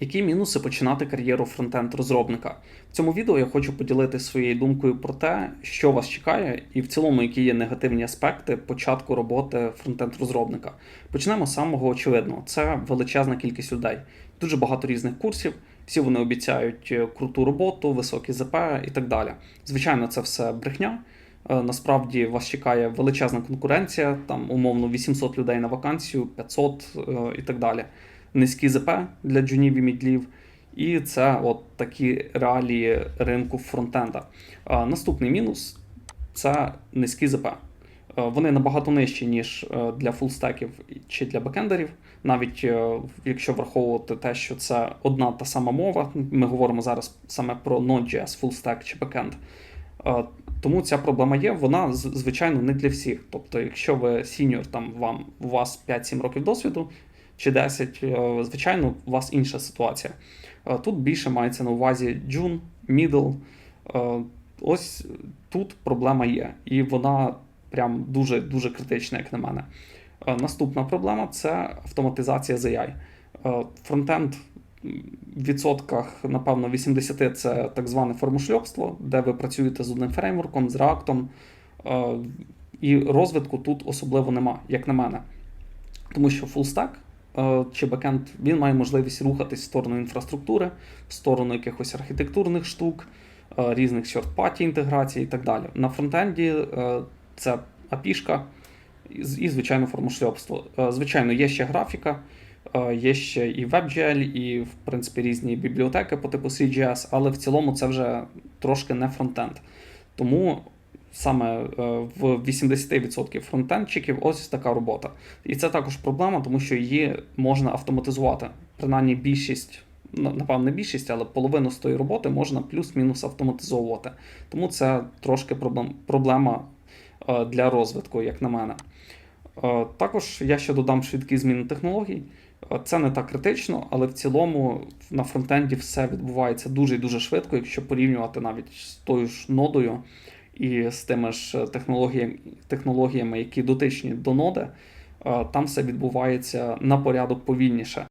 Які мінуси починати кар'єру фронтенд-розробника? В цьому відео я хочу поділитися своєю думкою про те, що вас чекає, і в цілому, які є негативні аспекти початку роботи фронтенд-розробника. Почнемо з самого очевидного: це величезна кількість людей, дуже багато різних курсів. Всі вони обіцяють е, круту роботу, високі ЗП і так далі. Звичайно, це все брехня. Е, Насправді вас чекає величезна конкуренція, там умовно 800 людей на вакансію, 500 е, і так далі. Низькі ЗП для джунів і мідлів. І це от такі реалії ринку фронтенда. Наступний мінус це низькі ЗП. Вони набагато нижчі, ніж е, для фулстеків чи для бекендерів. Навіть е, якщо враховувати те, що це одна та сама мова, ми говоримо зараз саме про Node.js, fullstack чи. Е, Тому ця проблема є. Вона звичайно не для всіх. Тобто, якщо ви сіньор, там вам у вас 5-7 років досвіду чи 10, е, звичайно, у вас інша ситуація. Е, Тут більше мається на увазі June, Middle. Е, Ось тут проблема є, і вона прям дуже дуже критична, як на мене. Наступна проблема це автоматизація. Е, Фронтенд в відсотках, напевно, 80 це так зване формушльопство, де ви працюєте з одним фреймворком, з е, і розвитку тут особливо нема, як на мене. Тому що е, чи бекенд він має можливість рухатись в сторону інфраструктури, в сторону якихось архітектурних штук, е, різних third-party інтеграцій і так далі. На фронтенді е, це API-шка і, звичайно, формушльопство. Е, Звичайно, є ще графіка, е, є ще і WebGL, і, в принципі, різні бібліотеки по типу CGS, але в цілому це вже трошки не фронтенд. Тому саме е, в 80% фронтендчиків ось така робота. І це також проблема, тому що її можна автоматизувати. Принаймні більшість, на- напевно, більшість, але половину з тої роботи можна плюс-мінус автоматизовувати. Тому це трошки проблем, проблема е, для розвитку, як на мене. Е, Також я ще додам швидкі зміни технологій. Це не так критично, але в цілому на фронтенді все відбувається дуже і дуже швидко, якщо порівнювати навіть з тою ж нодою і з тими ж технологіями, технологіями які дотичні до ноди, е, там все відбувається на порядок повільніше.